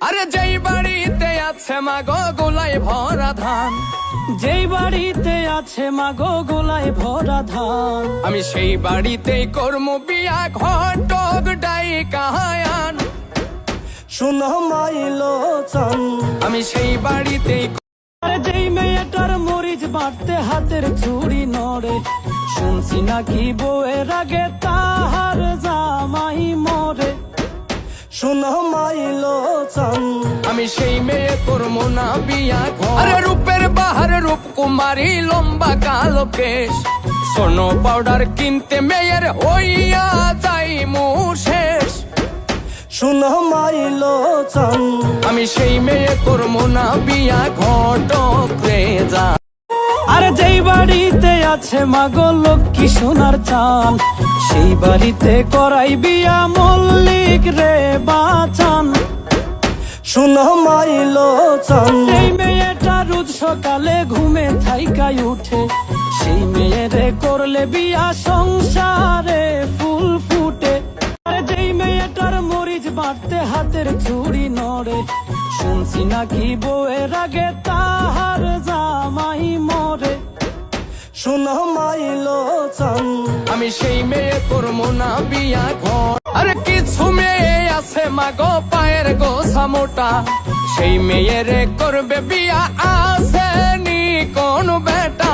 আরে যেই বাড়িতে আছে মা মাগো গোলাই ভরা ধান যেই বাড়িতে আছে মাগো গোলাই ভরা ধান আমি সেই বাড়িতেই কর্ম বিয়া ঘটক ডাই কাহায়ান শুনো মাইলো চান। আমি সেই বাড়িতেই আরে যেই মেয়েটার মরিচ বাড়তে হাতের ছুরি নড়ে শুনছি নাকি বউয়ের আগে তাহার আমি সেই মেয়ে কর্ম না বিয়া আরে রূপের বাহার রূপ কুমারী লম্বা কালো কেশ। সোনো পাউডার কিনতে মেয়ের হইয়া যাই মু শেষ। শুনো মাইলো চান আমি সেই মেয়ে কর্ম না বিয়া ঘটক রে যা। আরে যেই বাড়িতে আছে মাগো লক্ষ্মী সোনার চান সেই বাড়িতে করাই বিয়া মল্লিক সকালে ঘুমে থাইকাই উঠে। সেই মেয়েরে করলে বিয়া সংসারে ফুল ফুটে। যেই মেয়েটার মরিচ বাড়তে হাতের ছুরি নড়ে, শুনছি নাকি বউয়ের আগে তাহার জামাই মরে। শুনো মাইলো চান, আমি সেই মেয়ে কর্ম না বিয়া ঘর। আরে কিছু মেয়ে আছে মাগো পায়ের গোসা মোটা। সেই মেয়েরে করবে বিয়া আসেনি কোন বেটা?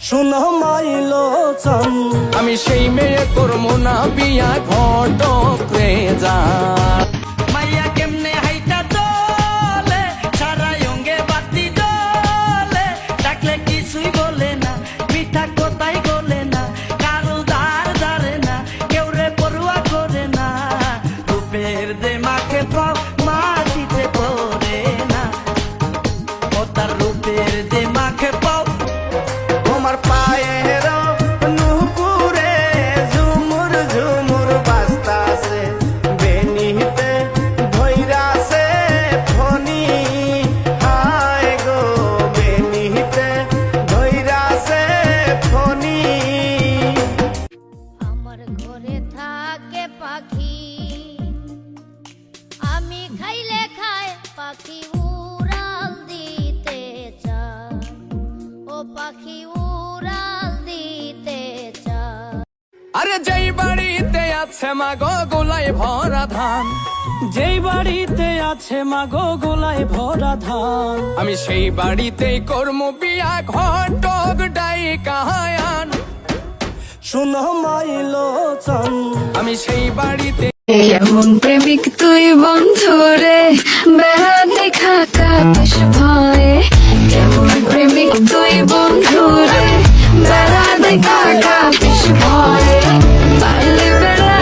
শুনো মাইলো চান আমি সেই মেয়ে করব না বিয়া ঘটক রে যা খাইলে খায় পাখি উড়াল দিতে চায়। ও পাখি উড়াল দিতে চায়। আরে যেই বাড়িতে আছে মাগো গোলাই ভরা ধান যেই বাড়িতে আছে মাগো গোলায় ভরা ধান আমি সেই বাড়িতেই কর্ম বিয়া ঘটক ডাই কাহায়ান শুনো মাইলো চান আমি সেই বাড়িতে কেমন প্রেমিক তুই বন্ধু রে? বেড়া দেখা কাটিস ভয়ে। কেমন প্রেমিক তুই বন্ধুরে বেড়া দেখা কাটিস ভয়ে। পারলে বেড়া